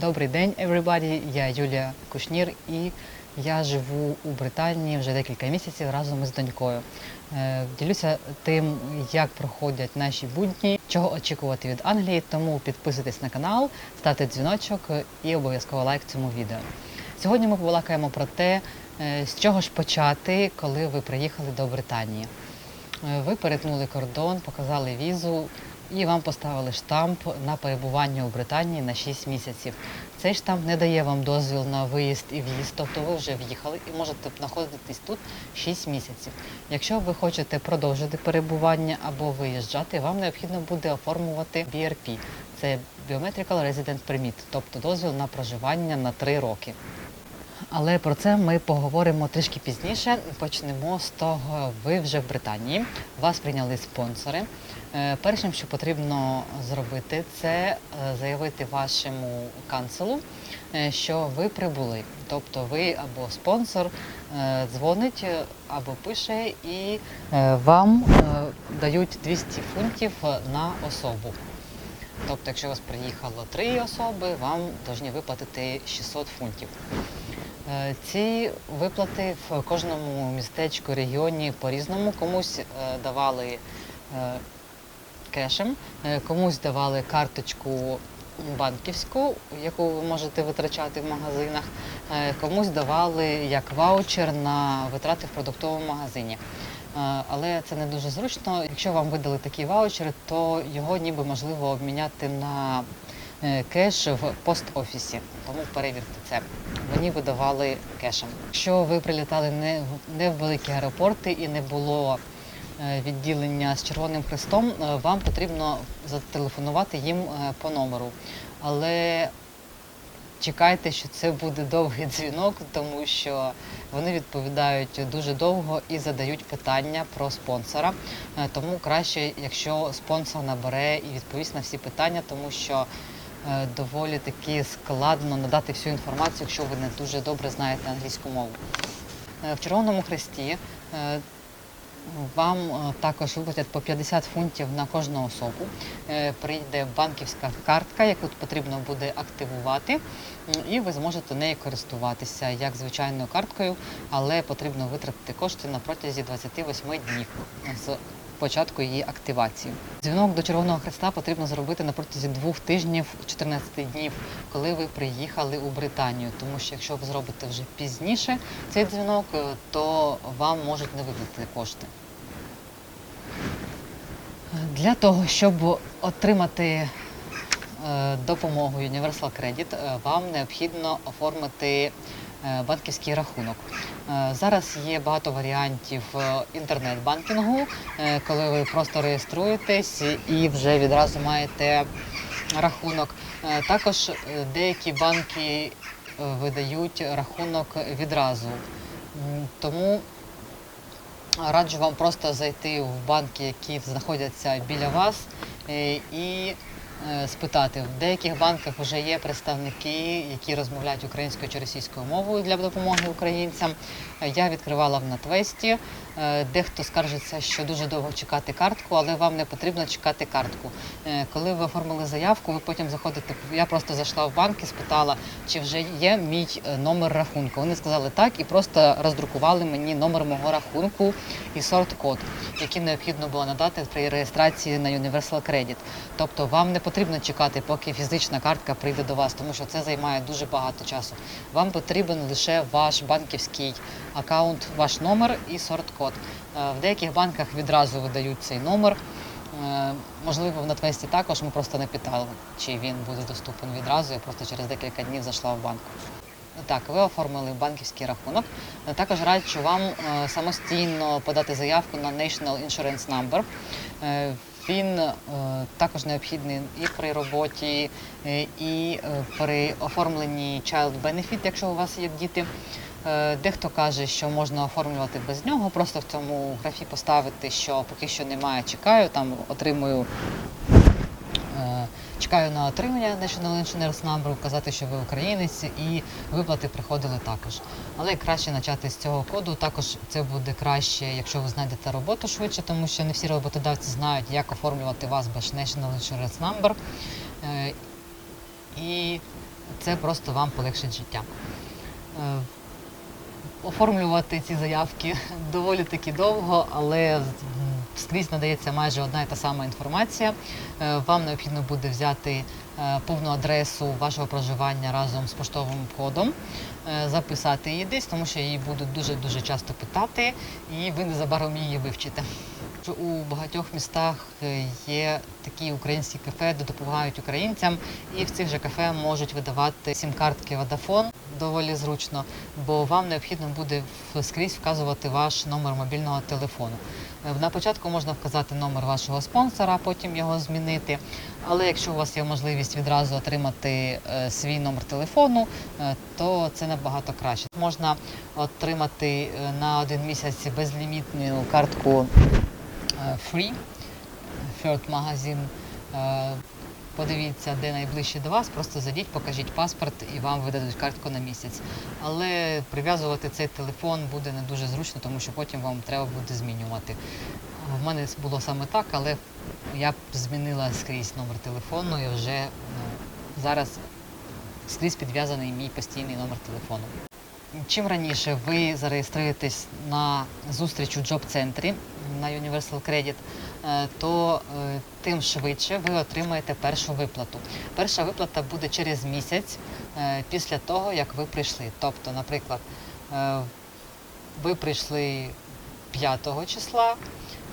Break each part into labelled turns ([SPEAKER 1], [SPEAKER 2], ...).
[SPEAKER 1] Добрий день, everybody! Я Юлія Кушнір і я живу у Британії вже декілька місяців разом із донькою. Е, Ділюся тим, як проходять наші будні, чого очікувати від Англії. Тому підписуйтесь на канал, ставте дзвіночок і обов'язково лайк цьому відео. Сьогодні ми побалакаємо про те, е, з чого ж почати, коли ви приїхали до Британії. Е, Ви перетнули кордон, показали візу і вам поставили штамп на перебування у Британії на 6 місяців. Цей штамп не дає вам дозвіл на виїзд і в'їзд, тобто ви вже в'їхали і можете знаходитись тут 6 місяців. Якщо ви хочете продовжити перебування або виїжджати, вам необхідно буде оформлювати BRP. Це Biometrical Resident Permit, тобто дозвіл на проживання на 3 роки. Але про це ми поговоримо трішки пізніше. Почнемо з того, ви вже в Британії, вас прийняли спонсори. Е, Першим, що потрібно зробити, це е, заявити вашому канцелу, е, що ви прибули. Тобто ви або спонсор дзвонить або пише і вам дають 200 фунтів на особу. Тобто, якщо у вас приїхало три особи, вам повинні виплатити 600 фунтів. Ці виплати в кожному містечку, регіоні по-різному. Комусь давали кешем, е, комусь давали карточку банківську, яку ви можете витрачати в магазинах, е, комусь давали як ваучер на витрати в продуктовому магазині. Е, Але це не дуже зручно. Якщо вам видали такий ваучер, то його ніби можливо обміняти на кеш в пост-офісі. Тому перевірте це. Мені видавали кешем. Якщо ви прилітали не в великі аеропорти і не було відділення з Червоним Хрестом, е, вам потрібно зателефонувати їм е, по номеру. Але чекайте, що це буде довгий дзвінок, тому що вони відповідають дуже довго і задають питання про спонсора. Е, Тому краще, якщо спонсор набере і відповість на всі питання, тому що е, доволі таки складно надати всю інформацію, якщо ви не дуже добре знаєте англійську мову. Е, В Червоному Хресті е, вам е, також виплатять по 50 фунтів на кожну особу. Е, Прийде банківська картка, яку потрібно буде активувати, і ви зможете нею користуватися як звичайною карткою, але потрібно витратити кошти на протязі 28 днів початку її активації. Дзвінок до Червоного Хреста потрібно зробити на протязі двох тижнів, 14 днів, коли ви приїхали у Британію. Тому що якщо ви зробите вже пізніше цей дзвінок, е, то вам можуть не виплатити кошти. Для того, щоб отримати е, допомогу Universal Credit, е, вам необхідно оформити банківський рахунок. Е, Зараз є багато варіантів е, інтернет-банкінгу, е, коли ви просто реєструєтесь і вже відразу маєте рахунок. Е, Також е, деякі банки е, видають рахунок відразу. Тому раджу вам просто зайти в банки, які знаходяться біля вас, е, і е, спитати. В деяких банках вже є представники, які розмовляють українською чи російською мовою для допомоги українцям. Е, Я відкривала в Натвесті. Е, Дехто скаржиться, що дуже довго чекати картку, але вам не потрібно чекати картку. Е, Коли ви оформили заявку, ви потім заходите. Я просто зайшла в банк і спитала, чи вже є мій е, номер рахунку. Вони сказали так і просто роздрукували мені номер мого рахунку і сорт-код, який необхідно було надати при реєстрації на Universal Credit. Тобто вам не потрібно чекати, поки фізична картка прийде до вас, тому що це займає дуже багато часу. Вам потрібен лише ваш банківський аккаунт, ваш номер і сорт-код. Е, В деяких банках відразу видають цей номер. Е, Можливо, в Натвесті також ми просто не питали, чи він буде доступен відразу. Я просто через декілька днів зайшла в банк. Так, ви оформили банківський рахунок. Е, Також раджу вам самостійно подати заявку на National Insurance Number. Він також необхідний і при роботі, і при оформленні Child Benefit, якщо у вас є діти. Е, Дехто каже, що можна оформлювати без нього, просто в цьому графі поставити, що поки що немає, чекаю, там отримую. е, Чекаю на отримання National Insurance Number, казати, що ви українець, і виплати приходили також. Але краще почати з цього коду. Також це буде краще, якщо ви знайдете роботу швидше, тому що не всі роботодавці знають, як оформлювати вас без National Insurance Number. Е, І це просто вам полегшить життя. Оформлювати ці заявки доволі таки довго, але скрізь надається майже одна і та сама інформація. Е, Вам необхідно буде взяти е, повну адресу вашого проживання разом з поштовим кодом, е, записати її десь, тому що її будуть дуже дуже часто питати, і ви незабаром її вивчите. У багатьох містах є такі українські кафе, де допомагають українцям, і в цих же кафе можуть видавати сім-картки Vodafone доволі зручно, бо вам необхідно буде скрізь вказувати ваш номер мобільного телефону. Е, На початку можна вказати номер вашого спонсора, потім його змінити. Але якщо у вас є можливість відразу отримати е, свій номер телефону, е, то це набагато краще. Можна отримати на один місяць безлімітну картку Free, Third Magazine. Подивіться, де найближче до вас, просто зайдіть, покажіть паспорт і вам видадуть картку на місяць. Але прив'язувати цей телефон буде не дуже зручно, тому що потім вам треба буде змінювати. В мене було саме так, але я б змінила скрізь номер телефону і вже ну, зараз скрізь підв'язаний мій постійний номер телефону. Чим раніше ви зареєструєтесь на зустріч у джоб-центрі на Universal Credit, то е, тим швидше ви отримаєте першу виплату. Перша виплата буде через місяць е, після того, як ви прийшли. Тобто, наприклад, е, ви прийшли 5 числа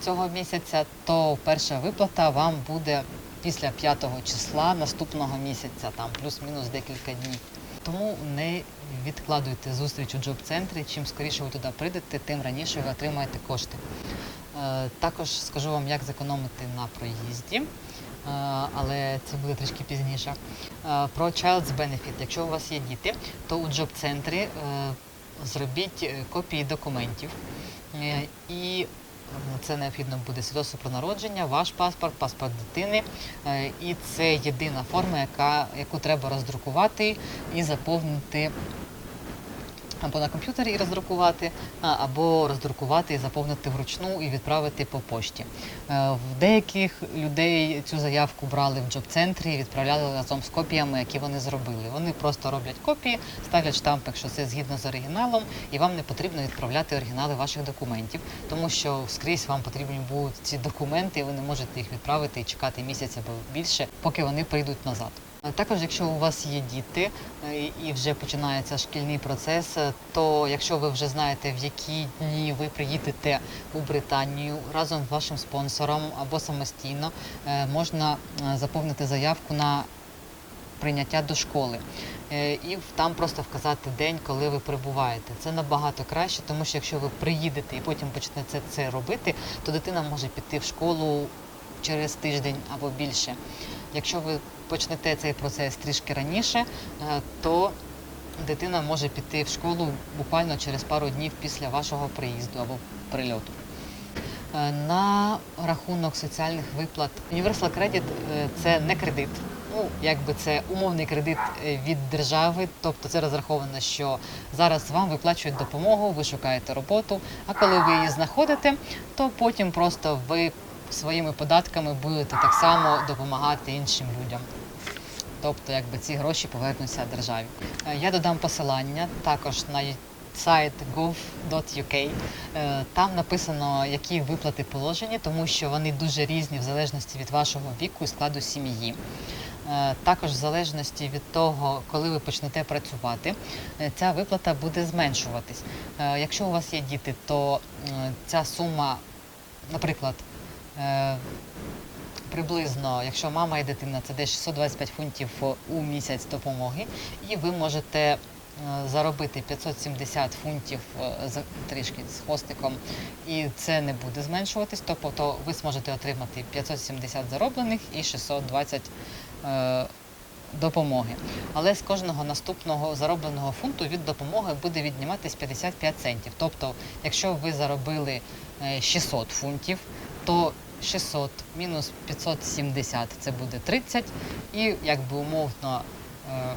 [SPEAKER 1] цього місяця, то перша виплата вам буде після 5 числа наступного місяця, там плюс-мінус декілька днів. Тому не відкладуйте зустріч у джоб-центрі. Чим скоріше ви туди прийдете, тим раніше ви отримаєте кошти. Е, Також скажу вам, як зекономити на проїзді, е, але це буде трішки пізніше. Е, Про Child's Benefit. Якщо у вас є діти, то у джоб-центрі зробіть копії документів і е, це необхідно буде свідоцтво про народження, ваш паспорт, паспорт дитини. І це єдина форма, яка, яку треба роздрукувати і заповнити або на комп'ютері і роздрукувати, або роздрукувати і заповнити вручну і відправити по пошті. Е, В деяких людей цю заявку брали в джоб-центрі і відправляли разом з копіями, які вони зробили. Вони просто роблять копії, ставлять штамп, якщо це згідно з оригіналом, і вам не потрібно відправляти оригінали ваших документів, тому що скрізь вам потрібні будуть ці документи, і ви не можете їх відправити і чекати місяць або більше, поки вони прийдуть назад. Також, якщо у вас є діти е, і вже починається шкільний процес, е, то якщо ви вже знаєте, в які дні ви приїдете у Британію разом з вашим спонсором або самостійно, е, можна заповнити заявку на прийняття до школи. І там просто вказати день, коли ви прибуваєте. Це набагато краще, тому що якщо ви приїдете і потім почнете це робити, то дитина може піти в школу через тиждень або більше. Якщо ви почнете цей процес трішки раніше, е, то дитина може піти в школу буквально через пару днів після вашого приїзду або прильоту. Е, На рахунок соціальних виплат Universal Credit е, це не кредит. Ну, якби це умовний кредит від держави, тобто це розраховано, що зараз вам виплачують допомогу, ви шукаєте роботу, а коли ви її знаходите, то потім просто ви своїми податками будете так само допомагати іншим людям. Тобто, якби ці гроші повернуться державі. Е, Я додам посилання також на сайт gov.uk. Е, Там написано, які виплати положені, тому що вони дуже різні в залежності від вашого віку і складу сім'ї. Е, Також в залежності від того, коли ви почнете працювати, ця виплата буде зменшуватись. Якщо у вас є діти, то ця сума, наприклад, приблизно, якщо мама і дитина, це десь 625 фунтів у місяць допомоги, і ви можете е, заробити 570 фунтів е, трішки з хвостиком, і це не буде зменшуватись. Тобто ви зможете отримати 570 зароблених і 620 е, допомоги. Але з кожного наступного заробленого фунту від допомоги буде відніматись 55 центів. Тобто, якщо ви заробили е, 600 фунтів, то 600 мінус 570 це буде 30, і якби умовно е,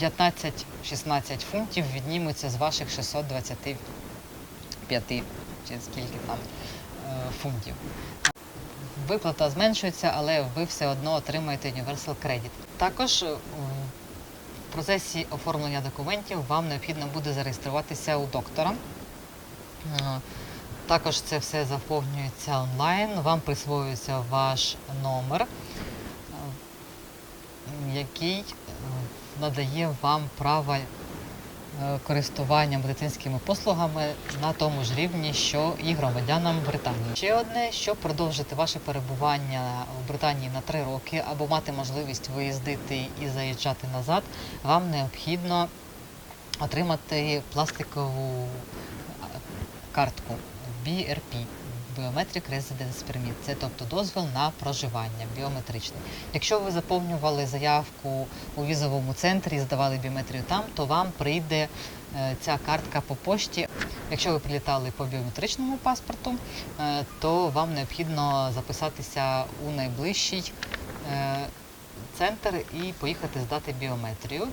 [SPEAKER 1] 15-16 фунтів відніметься з ваших 625 чи скільки там е, фунтів. Виплата зменшується, але ви все одно отримаєте Universal Credit. Також е, в процесі оформлення документів вам необхідно буде зареєструватися у доктора. Е, Також це все заповнюється онлайн, вам присвоюється ваш номер, е, який е, надає вам право е, користування медицинськими послугами на тому ж рівні, що і громадянам Британії. Ще одне, щоб продовжити ваше перебування в Британії на три роки або мати можливість виїздити і заїжджати назад, вам необхідно отримати пластикову картку BRP. Biometric Residence Permit, це тобто дозвіл на проживання біометричний. Якщо ви заповнювали заявку у візовому центрі здавали біометрію там, то вам прийде е, ця картка по пошті. Якщо ви прилітали по біометричному паспорту, е, то вам необхідно записатися у найближчий е, центр і поїхати здати біометрію.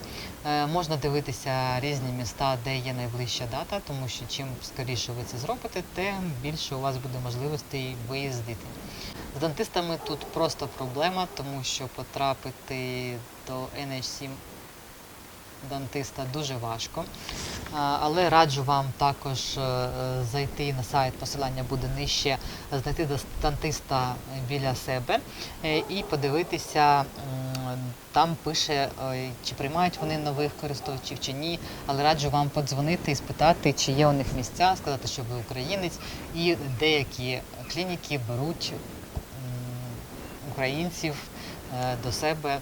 [SPEAKER 1] Е, Можна дивитися різні міста, де є найближча дата, тому що чим скоріше ви це зробите, тим більше у вас буде можливостей виїздити. З дантистами тут просто проблема, тому що потрапити до NH7 дантиста дуже важко. Але раджу вам також е, е, зайти на сайт, посилання буде нижче, знайти дантиста біля себе е, і подивитися, там пише, е, чи приймають вони нових користувачів чи ні. Але раджу вам подзвонити і спитати, чи є у них місця, сказати, що ви українець, і деякі клініки беруть українців е, до себе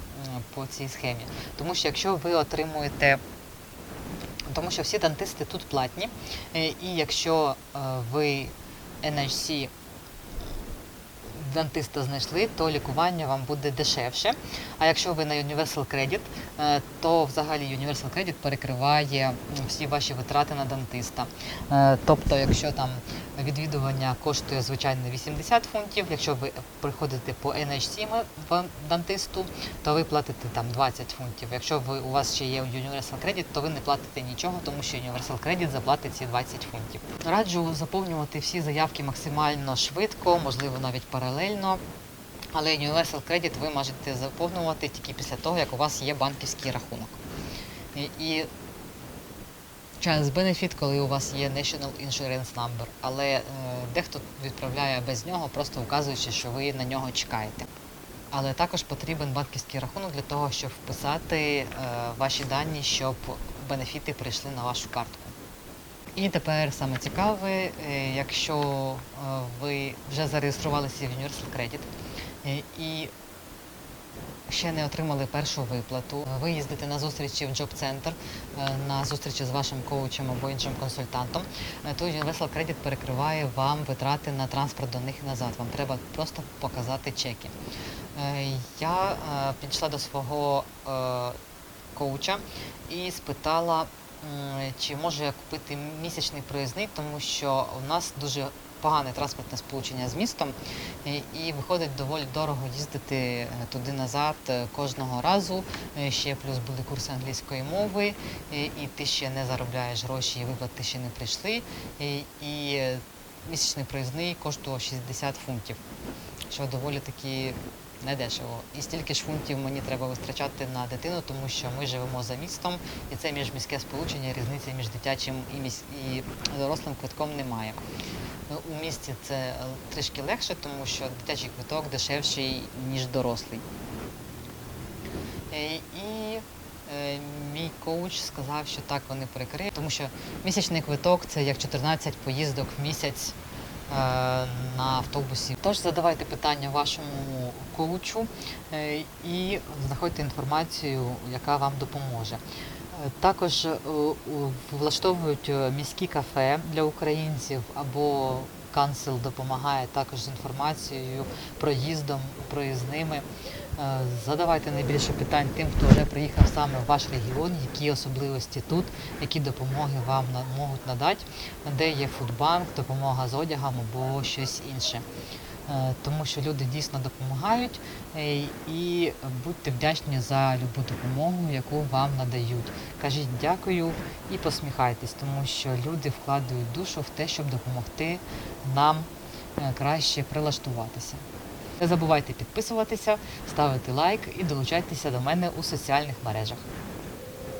[SPEAKER 1] по цій схемі. Тому що якщо ви отримуєте, тому що всі дантисти тут платні, е, і якщо ви NHC дантиста знайшли, то лікування вам буде дешевше. А якщо ви на Universal Credit, е, то взагалі Universal Credit перекриває всі ваші витрати на дантиста. Е, Тобто, якщо там відвідування коштує звичайно 80 фунтів, якщо ви приходите по NH7 в дантисту, то ви платите там 20 фунтів. Якщо ви, у вас ще є Universal Credit, то ви не платите нічого, тому що Universal Credit заплатить ці 20 фунтів. Раджу заповнювати всі заявки максимально швидко, можливо навіть паралельно. Але Universal Credit ви можете заповнювати тільки після того, як у вас є банківський рахунок. І, Chance Benefit, коли у вас є National Insurance Number, але е, дехто відправляє без нього, просто вказуючи, що ви на нього чекаєте. Але також потрібен банківський рахунок для того, щоб вписати е, ваші дані, щоб бенефіти прийшли на вашу картку. І тепер саме цікаве, е, якщо е, ви вже зареєструвалися в Universal Credit е, і ще не отримали першу виплату, ви їздите на зустрічі в джоб-центр, на зустрічі з вашим коучем або іншим консультантом, то Universal Credit перекриває вам витрати на транспорт до них і назад. Вам треба просто показати чеки. Е, Я е, підійшла до свого е, коуча і спитала, чи можу я купити місячний проїзний, тому що у нас дуже погане транспортне сполучення з містом, і, і виходить доволі дорого їздити е, туди-назад е, кожного разу. Е, Ще плюс були курси англійської мови, і, ти ще не заробляєш гроші, і виплати ще не прийшли. І, е, місячний проїзний коштував 60 фунтів, що доволі таки недешево. І стільки ж фунтів мені треба витрачати на дитину, тому що ми живемо за містом, і це міжміське сполучення, різниці між дитячим і, міс... і дорослим квитком немає. Ну, У місті це трішки легше, тому що дитячий квиток дешевший, ніж дорослий. Е, І е, мій коуч сказав, що так вони перекриють, тому що місячний квиток це як 14 поїздок в місяць на автобусі. Тож задавайте питання вашому коучу е, і знаходьте інформацію, яка вам допоможе. Е, Також е, влаштовують е, міські кафе для українців або канцел допомагає також з інформацією, проїздом, проїзними. Е, Задавайте найбільше питань тим, хто вже приїхав саме в ваш регіон, які особливості тут, які допомоги вам можуть надати, де є фудбанк, допомога з одягом або щось інше. Е, Тому що люди дійсно допомагають е, і будьте вдячні за любу допомогу, яку вам надають. Кажіть дякую і посміхайтесь, тому що люди вкладають душу в те, щоб допомогти нам краще прилаштуватися. Не забувайте підписуватися, ставити лайк і долучайтеся до мене у соціальних мережах.